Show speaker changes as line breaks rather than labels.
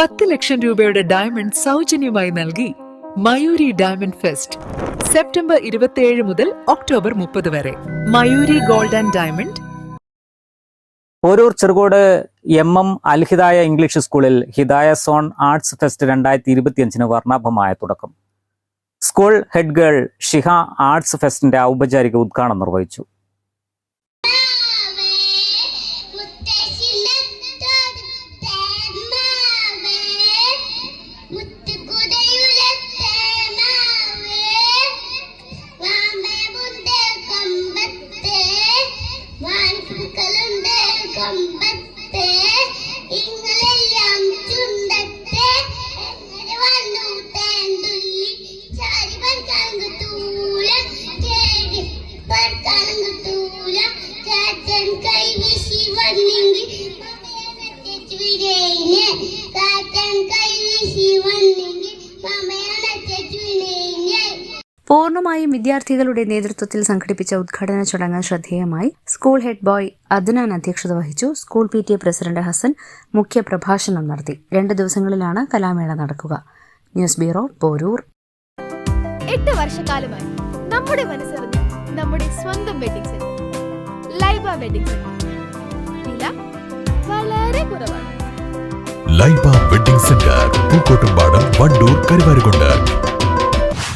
പത്ത് ലക്ഷം രൂപയുടെ ഡയമണ്ട് സൗജന്യമായി നൽകി മയൂരി ഡയമണ്ട് ഫെസ്റ്റ് സെപ്റ്റംബർ ഇരുപത്തിയേഴ് മുതൽ ഒക്ടോബർ മുപ്പത് വരെ. Mayuri gold and diamond
Orur Cherukode M M Alhidaya English സ്കൂളിൽ ഹിദായ സോൺ ആർട്സ് ഫെസ്റ്റ് രണ്ടായിരത്തി ഇരുപത്തിയഞ്ചിന് വർണാഭമായ തുടക്കം. School head girl Shiha arts ഫെസ്റ്റിന്റെ ഔപചാരിക ഉദ്ഘാടനം നിർവഹിച്ചു.
കമ്പത്തെ ഇങ്ങളെല്ലാം ചുണ്ടത്തെ എങ്ങനെ വന്നു തേന്തുള്ളി ചാരി പറക്കാൻ കിട്ടൂല കേടി പറക്കാൻ കിട്ടൂല ചാറ്റൻ കൈ വീശി വന്നെങ്കിൽ കാറ്റൻ കൈ വീശി വന്നെങ്കിൽ
പൂർണമായും വിദ്യാർത്ഥികളുടെ നേതൃത്വത്തിൽ സംഘടിപ്പിച്ച ഉദ്ഘാടന ചടങ്ങ് ശ്രദ്ധേയമായി. സ്കൂൾ ഹെഡ് ബോയ് അദ്നാൻ അധ്യക്ഷത വഹിച്ചു. School P T A president Hasan മുഖ്യ പ്രഭാഷണം നടത്തി. രണ്ട് ദിവസങ്ങളിലാണ് കലാമേള നടക്കുക. News bureau Porur.
എട്ട് വർഷക്കാലമായി നമ്മുടെ മനസ്സറിഞ്ഞ് നമ്മുടെ സ്വന്തം wedding centre Laiba wedding centre വില വളരെ കുറവാണ്.
Laiba wedding centre Pookkottumpadam Vandoor Karuvarakundu.